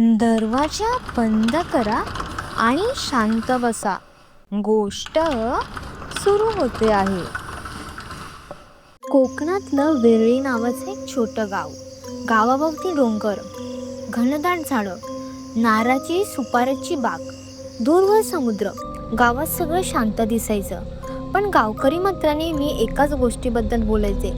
दरवाजा बंद करा आणि शांत बसा. गोष्ट सुरू होते आहे. कोकणातलं वेरळी नावाचं एक छोटं गाव. गावाभोवती डोंगर घनदाट झाडं नारळाची सुपाऱ्याची बाग दूरवर समुद्र. गावात सगळं शांत दिसायचं. पण गावकरी मात्र मी एकाच गोष्टीबद्दल बोलायचे.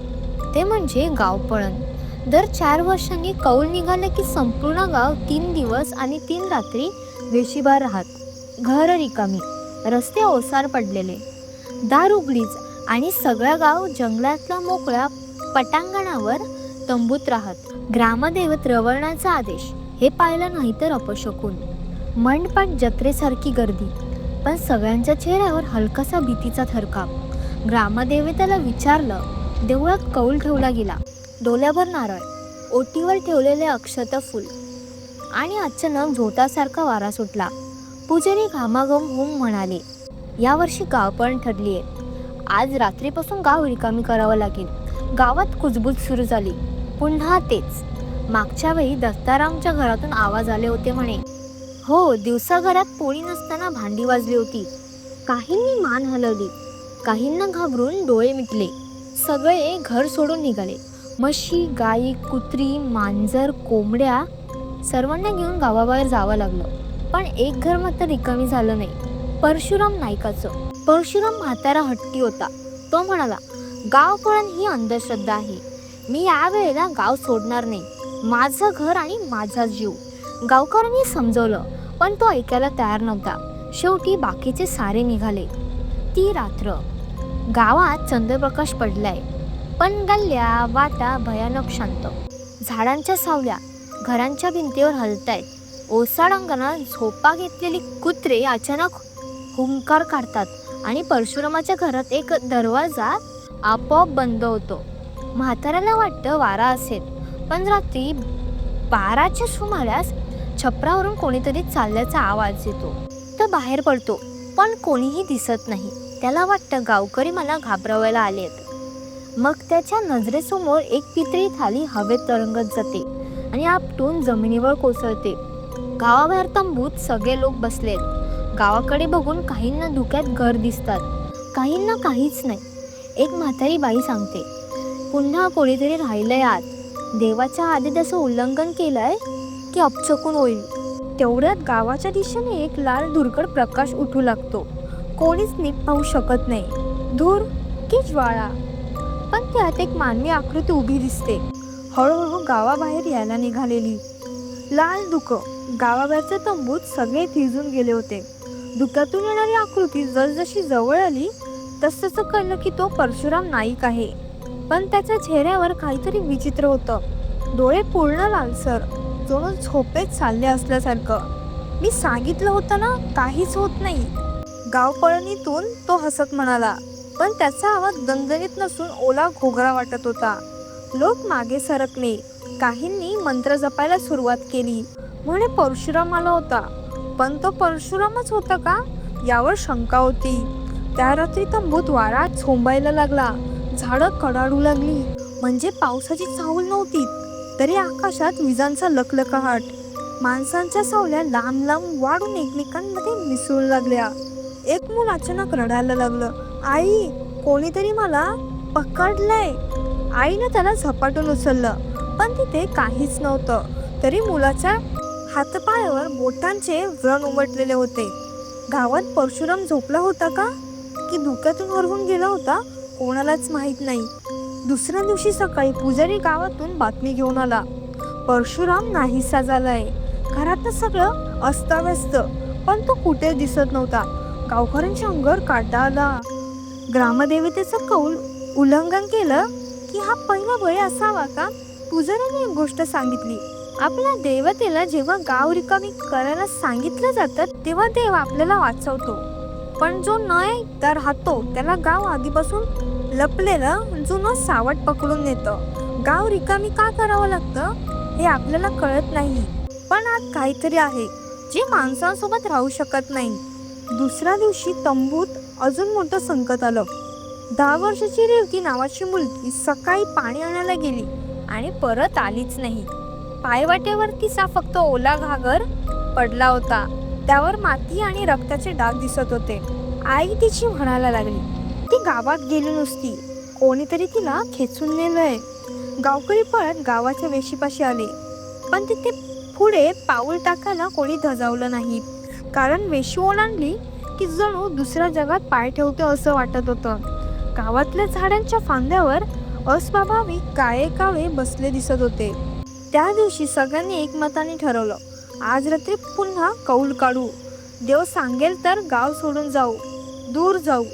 ते म्हणजे गावपळण. दर चार वर्षांनी कौल निघालं की संपूर्ण गाव तीन दिवस आणि तीन रात्री वेशीबार राहत. घर रिकामी रस्ते ओसार पडलेले. दार उघडीच आणि सगळं गाव जंगलातल्या मोकळ्या पटांगणावर तंबूत राहत. ग्रामदैवत रवळण्याचा आदेश हे पाहिलं नाही तर अपशकून. मंडपाट जत्रेसारखी गर्दी पण सगळ्यांच्या चेहऱ्यावर हलकासा भीतीचा थरकाप. ग्रामदेवतेला विचारलं देवळात कौल ठेवला गेला. डोल्याभर नारळ ओटीवर ठेवलेले अक्षत फूल आणि अचानक झोटासारखा वारा सुटला. पुजारी घामाघम होऊन म्हणाले यावर्षी गावपण ठरली आहे आज रात्रीपासून गाव रिकामी करावं लागेल. गावात कुजबूज सुरू झाली. पुन्हा तेच. मागच्या वेळी दत्तारामच्या घरातून आवाज आले होते म्हणे. हो दिवसा घरात पोळी नसताना भांडी वाजली होती. काहींनी मान हलवली. काहींना घाबरून डोळे मिटले. सगळे घर सोडून निघाले. म्हशी गाई कुत्री मांजर कोंबड्या सर्वांना घेऊन गावाबाहेर जावं लागलं. पण एक घर मात्र रिकामी झालं नाही. परशुराम नायकाचं परशुराम म्हातारा हट्टी होता. तो म्हणाला गाव पळण ही अंधश्रद्धा आहे. मी यावेळेला गाव सोडणार नाही. माझं घर आणि माझा जीव. गावकऱ्यांनी समजवलं पण तो ऐकायला तयार नव्हता. शेवटी बाकीचे सारे निघाले. ती रात्र. गावात चंद्रप्रकाश पडलाय. पण गल्ल्या वाटा भयानक शांत. झाडांच्या सावल्या घरांच्या भिंतीवर हलतायत. ओसाड अंगणात झोपा घेतलेली कुत्रे अचानक हुंकार काढतात आणि परशुरामाच्या घरात एक दरवाजा आपोआप बंद होतो. म्हाताऱ्याला वाटतं वारा असेल पण रात्री बाराच्या सुमारास छपरावरून कोणीतरी चालल्याचा आवाज येतो. तर बाहेर पडतो पण कोणीही दिसत नाही. त्याला वाटतं गावकरी मला घाबरवायला आलेत. मग त्याच्या नजरेसमोर एक पितळी थाली हवेत तरंगत जाते आणि आपटून जमिनीवर कोसळते. गावाबाहेर तंबूत सगळे लोक बसलेत. गावाकडे बघून काहींना धुक्यात घर दिसतात. काहींना काहीच नाही. एक म्हातारी बाई सांगते पुन्हा कोणीतरी राहिलंय आत. देवाच्या आदेशाचं उल्लंघन केलंय की अपचकून होईल. तेवढ्यात गावाच्या दिशेने एक लाल धुरकड प्रकाश उठू लागतो. कोणीच नीट पाहू शकत नाही. धूर की ज्वाळा? पण त्यात एक मानवी आकृती उभी दिसते. हळूहळू गावाबाहेर यायला निघालेली. लाल दुःख गावाबाहेरच्या तंबूत सगळे थिजून गेले होते. धुक्यातून येणारी आकृती जसजशी जवळ आली तसतसं कळलं की तो परशुराम नाईक आहे. पण त्याच्या चेहऱ्यावर काहीतरी विचित्र होतं. डोळे पूर्ण लालसर जणू झोपेत चालले असल्यासारखं. मी सांगितलं होतं ना काहीच होत नाही. गावपळणीतून तो हसत म्हणाला पण त्याचा आवाज दणदणीत नसून ओला घोगरा वाटत होता. लोक मागे सरकले. काहींनी मंत्र जपायला सुरुवात केली. म्हणे परशुराम आला होता. पण तो परशुरामच होता का? यावर शंका होती. त्या रात्री तंबूत वारा झोंबायला लागला. झाडं कडाडू लागली. म्हणजे पावसाची चाहूल नव्हती. तरी आकाशात विजांचा लखलखाट. माणसांच्या सावल्या लांब लांब वाढून एकमेकांमध्ये मिसळू लागल्या. एक मूल अचानक रडायला लागलं. आई कोणीतरी मला पकडलंय. आईनं त्याला झपाटून उचललं पण तिथे काहीच नव्हतं. तरी मुलाच्या हातपायावर बोटांचे व्रण उमटलेले होते. गावात परशुराम झोपला होता का? की धुक्यातून हरवून गेला होता? कोणालाच माहीत नाही. दुसऱ्या दिवशी सकाळी पुजारी गावातून बातमी घेऊन आला. परशुराम नाहीसा झालाय. घरातलं सगळं अस्ताव्यस्त पण तो कुठे दिसत नव्हता. गावकऱ्यांच्या अंगावर काढता आला. ग्रामदेवतेचं कौल उल्लंघन केलं की हा पहिला बळी असावा का? पुजाऱ्याने एक गोष्ट सांगितली. आपल्या देवतेला जेव्हा गाव रिकामी करायला सांगितलं जातं तेव्हा देव आपल्याला वाचवतो. पण जो न तर राहतो त्याला गाव आधीपासून लपलेलं जुनं सावट पकडून नेतं. गाव रिकामी का करावं लागतं हे आपल्याला कळत नाही. पण आज काहीतरी आहे जे माणसांसोबत राहू शकत नाही. दुसऱ्या दिवशी तंबूत अजून मोठं संकट आलं. दहा वर्षाची रेवती नावाची मुलगी सकाळी पाणी आणायला गेली आणि परत आलीच नाही. पायवाट्यावरतीचा फक्त ओला घागर पडला होता. त्यावर माती आणि रक्ताचे डाग दिसत होते. आई तिची म्हणायला लागली ती गावात गेली नुसती. कोणीतरी तिला खेचून नेलंय. गावकरी पळत गावाच्या वेशीपाशी आले. पण तिथे पुढे पाऊल टाकायला कोणी धजावलं नाही. कारण वेशी ओलांडली की जणू दुसऱ्या जगात पाय ठेवते असं वाटत होतं. गावातल्या झाडांच्या फांद्यावर अस्वाभाविक काळे काळे बसले दिसत होते. त्या दिवशी सगळ्यांनी एकमताने ठरवलं आज रात्री पुन्हा कौल काढू. देव सांगेल तर गाव सोडून जाऊ दूर जाऊ.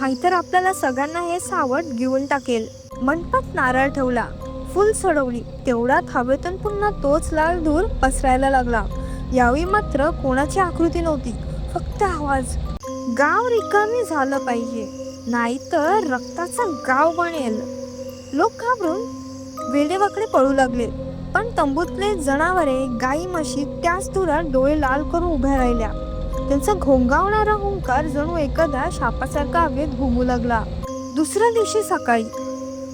नाहीतर आपल्याला सगळ्यांना हे सावट घेऊन टाकेल. मंडपात नारळ ठेवला फुल सडवली. तेवढ्यात हवेतून पुन्हा तोच लाल धूर पसरायला लागला. यावेळी मात्र कोणाची आकृती नव्हती फक्त आवाज. गाव रिकामी झालं पाहिजे. नाहीतर रक्ताचा गाव बनेल. लोक घाबरून वेडेवाकडे पळू लागले. पण तंबूतले जनावरे गाई म्हशी त्याच दुरात डोळे लाल करून उभ्या राहिल्या. त्यांचा घोंगावणारा हुंकार जणू एखादा शापासारखा हवेत घुमू लागला. दुसऱ्या दिवशी सकाळी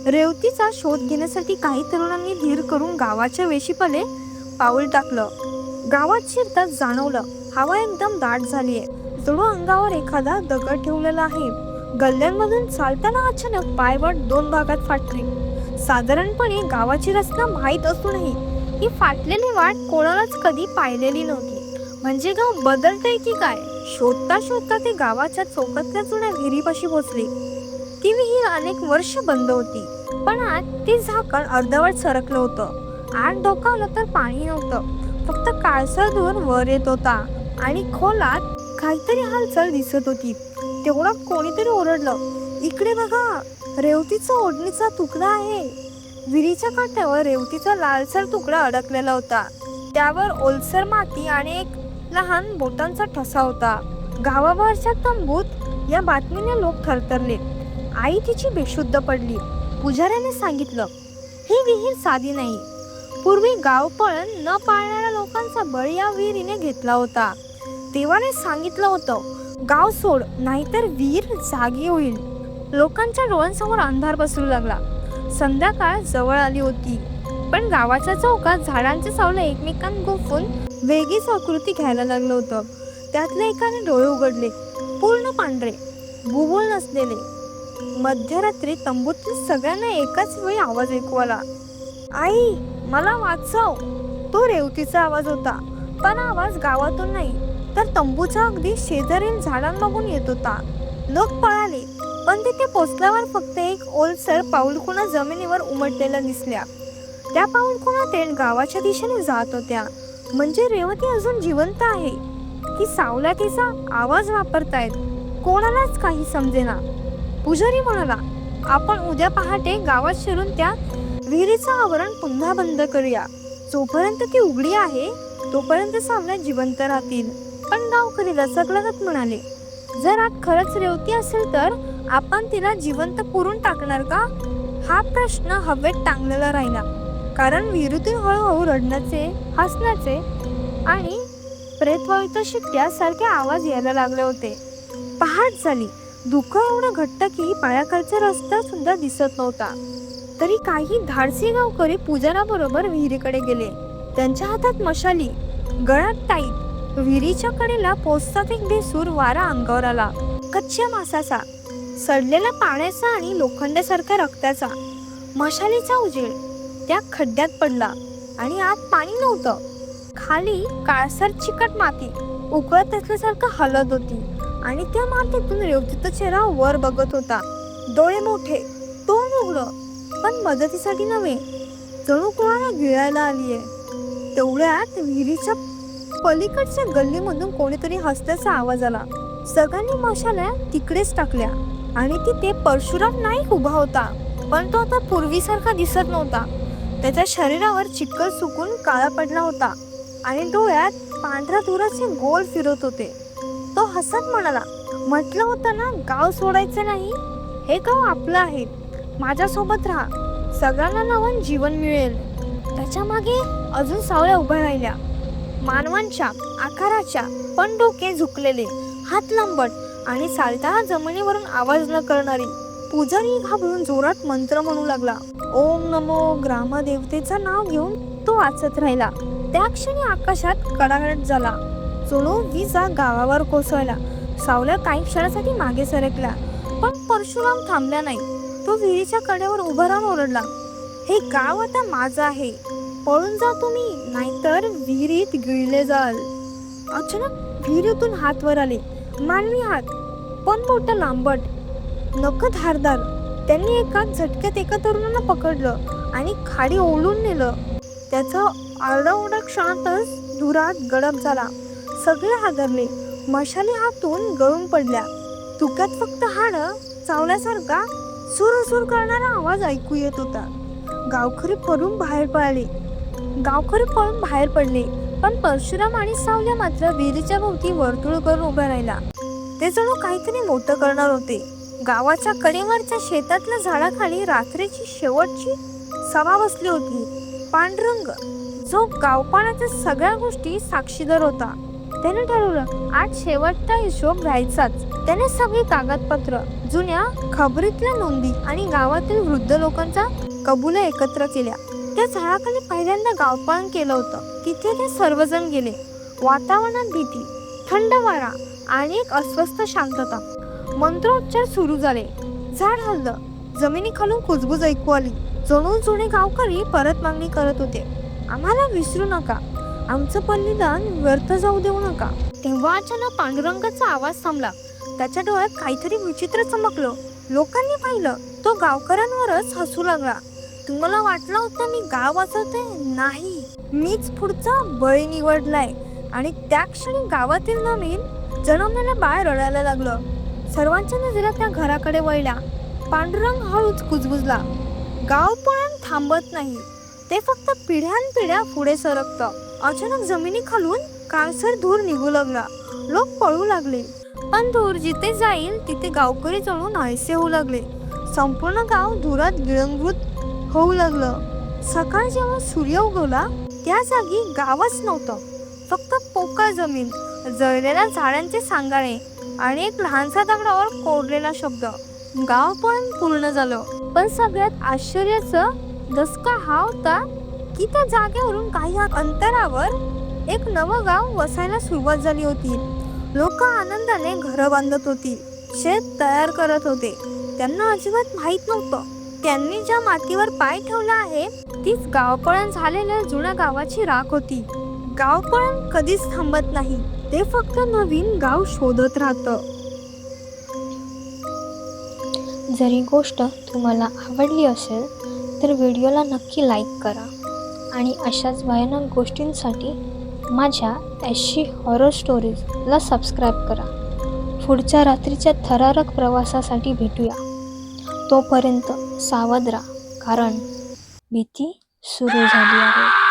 रेवतीचा शोध घेण्यासाठी काही तरुणांनी धीर करून गावाच्या वेशीपले पाऊल टाकलं. गावात शिरताच जाणवलं हवा एकदम दाट झाली आहे जणू अंगावर एखादा दगड ठेवलेला आहे. गल्ल्यांमधून चालताना अचानक पायवाट दोन भागात फाटली. साधारणपणे गावाची रचना माहीत असूनही ही फाटलेली वाट कोणालाच कधी पाहिलेली नव्हती. म्हणजे गाव बदलतंय की काय? शोधता शोधता ते गावाच्या चौकातल्या जुन्या विहिरीपाशी पोचले ती विहीर अनेक वर्ष बंद होती पण आज ते झाकण अर्धवट सरकलं होतं. आत डोकावलं तर पाणी नव्हतं. फक्त काळसर धूर वर येत होता आणि खोलात काहीतरी हालचाल दिसत होती. तेवढं कोणीतरी ओरडलं. इकडे बघा रेवतीचा ओढणीचा तुकडा आहे. विहिरीच्या काठावर रेवतीचा लालसर तुकडा अडकलेला होता. त्यावर ओलसर माती आणि एक लहान बोटांचा ठसा होता. गावाबाहेरच्या तंबूत या बातमीने लोक थरथरले. आई तिची बेशुद्ध पडली. पुजाऱ्याने सांगितलं ही विहीर साधी नाही. पूर्वी गाव पळण न पाळणाऱ्या लोकांचा बळी या विहिरीने घेतला होता. देवाने सांगितलं होतं गाव सोड नाहीतर विहीर जागी होईल. लोकांच्या डोळ्यांसमोर अंधार पसरू लागला. संध्याकाळ जवळ आली होती पण गावाच्या चौकात झाडांचे सावलं एकमेकांना गुंफून वेगळीच आकृती घ्यायला लागलं होतं. त्यातल्या एकाने डोळे उघडले. पूर्ण पांढरे भूगोल नसलेले. मध्यरात्री तंबूतील सगळ्यांना एकाच वेळी आवाज ऐकू आला. आई मला वाचव. तो रेवतीचा आवाज होता पण आवाज गावातून नाही. तर तंबूच्या अगदी शेजारील झाडांमागून येत होता. लोक पळाले. पण तिथे पोचल्यावर फक्त एक ओलसर पाऊलखुणा जमिनीवर उमटलेल्या दिसल्या. त्या पाऊलखुणा थेट गावाच्या दिशेने जात होत्या. म्हणजे रेवती अजून जिवंत आहे. की सावल्या तिचा आवाज वापरतायत? कोणालाच काही समजेना. पुजारी म्हणाला आपण उद्या पहाटे गावात शिरून त्या विहिरीचं आवरण पुन्हा बंद करूया. जोपर्यंत ती उघडी आहे तोपर्यंत सावल्या जिवंत राहतील. पण गावकरी रसकलगत म्हणाले. जर आत खरंच रेवती असेल तर आपण तिला जिवंत पुरून टाकणार का? हा प्रश्न हवेत टांगलेला राहिला. कारण विहिरीतून हळूहळू रडण्याचे हसण्याचे आणि प्रेतवायूत शिट्ट्यासारखे आवाज यायला लागले होते. पहाट झाली. दुःख एवढं घट्ट की पायाखालचा रस्ता सुद्धा दिसत नव्हता. तरी काही धाडसी गावकरी पुजाराबरोबर विहिरीकडे गेले. त्यांच्या हातात मशाली गळ्यात टाईट विहिरीच्या कडेला पोचतात एक बेसूर वारा अंगावर आला. कच्च्या मासाचा सडलेल्या पाण्याचा आणि लोखंडासारख्या रक्ताचा. मशालीचा उजेड त्या खड्ड्यात पडला आणि आत पाणी नव्हतं. खाली काळसर चिकट माती उकळत असल्यासारखं हलत होती आणि त्या मातीतून रेवतीचा चेहरा वर बघत होता. डोळे मोठे तोंड उघडं पण मदतीसाठी नव्हे. जणू कोणाला गिळायला आलीये. तेवढ्यात विहिरीच्या पलीकडच्या गल्लीमधून कोणीतरी हसल्याचा आवाज आला. सगळ्यांनी मशाल्या तिकडेच टाकल्या आणि तिथे परशुराम नाही उभा होता पण तो आता पूर्वीसारखा दिसत नव्हता. त्याच्या शरीरावर चिक्कल सुकून काळा पडला होता आणि डोळ्यात पांढऱ्या धुराचे गोल फिरत होते. तो हसत म्हणाला म्हटलं होतं ना गाव सोडायचं नाही? हे गाव आपलं आहे. माझ्यासोबत राहा. सगळ्यांना नवन जीवन मिळेल. त्याच्यामागे अजून सावळ्या उभ्या राहिल्या. मानवांच्या आकाराच्या पण डोके झुकलेले. हात लांबट आणि चालताना जमिनीवरून आवाज न करणारी पुजारी घाबरून जोरात मंत्र म्हणू लागला. ओम नमो ग्रामदेवतेचं नाव घेऊन तो वाचत राहिला. त्या क्षणी आकाशात कडाकडाट झाला. जणू विजा गावावर कोसळला. सावल्या काही क्षणासाठी मागे सरकला. पण परशुराम थांबला नाही. तो विहिरीच्या कड्यावर उभा राहून ओरडला. हे गाव आता माझं आहे. पळून जा तुम्ही नाहीतर विहिरीत गिळले जाल. अचानक विहिरीतून हात वर आले. मानवी हात पण मोठं लांबट. नख धारदार. त्यांनी एका झटक्यात एका तरुणाला पकडलं आणि खाडी ओढून नेलं. त्याचा आरडाओरडा क्षणातच धुरात गडप झाला. सगळे हादरले. मशाली हातून गळून पडल्या. तुक्यात फक्त हाड चावल्यासारखा सुरसूर करणारा आवाज ऐकू येत होता. गावकरी पडून बाहेर पळाले. गावकरी पळून बाहेर पडले पण परशुराम आणि सावल्या मात्र विहिरीच्या भोवती वर्तुळ करून उभा राहिला. ते जणू काहीतरी मोठं करणार होते. गावाच्या कडेवरच्या शेतातल्या झाडाखाली रात्रीची शेवटची सभा बसली होती. पांडुरंग जो गावपाण्याच्या सगळ्या गोष्टी साक्षीदार होता. त्याने ठरवलं आज शेवटचा हिशोब घ्यायचाच त्याने सगळी कागदपत्र जुन्या खबरीतल्या नोंदी आणि गावातील वृद्ध लोकांचा कबुला एकत्र केल्या. त्या झाडाखाली पहिल्यांदा गावपाळण केलं होतं. तिथे ते सर्वजण गेले. वातावरणात भीती थंड वारा आणि एक अस्वस्थ शांतता. मंत्रोच्चार सुरू झाले. झाड हललं. जमिनीखालून कुजबूज ऐकू आली. जणू जुने गावकरी परत मागणी करत होते. आम्हाला विसरू नका. आमचं बलिदान व्यर्थ जाऊ देऊ नका. तेव्हा अचानक पांडुरंगाचा आवाज थांबला. त्याच्या डोळ्यात काहीतरी विचित्र चमकलं. लोकांनी पाहिलं तो गावकऱ्यांवरच हसू लागला. तुम्हाला वाटलं होतं मी गाव वाचवते? नाही. मीच पुढचा बळी निवडलाय. आणि त्या क्षणी गावातील नवीन जन्मलेलं बाळ रडायला लागलं. सर्वांच्या नजरा त्या घराकडे वळल्या. पांडुरंग हळूच कुजबुजला. गाव पण थांबत नाही. ते फक्त पिढ्यानपिढ्या पुढे सरकतं. अचानक जमिनीखालून काळसर धूर निघू लागला. लोक पळू लागले. पण धूर जिथे जाईल तिथे गावकरी जळून आळसे होऊ लागले. संपूर्ण गाव धुरात गिळंगृत होऊ लागलं. सकाळ जेव्हा सूर्य उगवला त्या जागी गावच नव्हतं. फक्त पोकळ जमीन जळलेल्या झाडांचे सांगाळे आणि एक लहानसा दगडावर कोरलेला शब्द. गाव पण पूर्ण झालं. पण सगळ्यात आश्चर्याचं दसका हा होता की त्या जागेवरून काही अंतरावर एक नवं गाव वसायला सुरुवात झाली होती. लोक आनंदाने घरं बांधत होती शेत तयार करत होते. त्यांना अजिबात माहीत नव्हतं. त्यांनी ज्या मातीवर पाय ठेवला आहे तीच गावपळण झालेल्या जुन्या गावाची राख होती. गावपळण कधीच थांबत नाही ते फक्त नवीन गाव शोधत राहतं. जरी गोष्ट तुम्हाला आवडली असेल तर व्हिडिओला नक्की लाईक करा आणि अशाच भयानक गोष्टींसाठी माझ्या एशी हॉरर स्टोरीजला सबस्क्राईब करा. पुढच्या रात्रीच्या थरारक प्रवासासाठी भेटूया. तोपर्यंत सावध राहा. कारण भीती सुरू झाली आहे.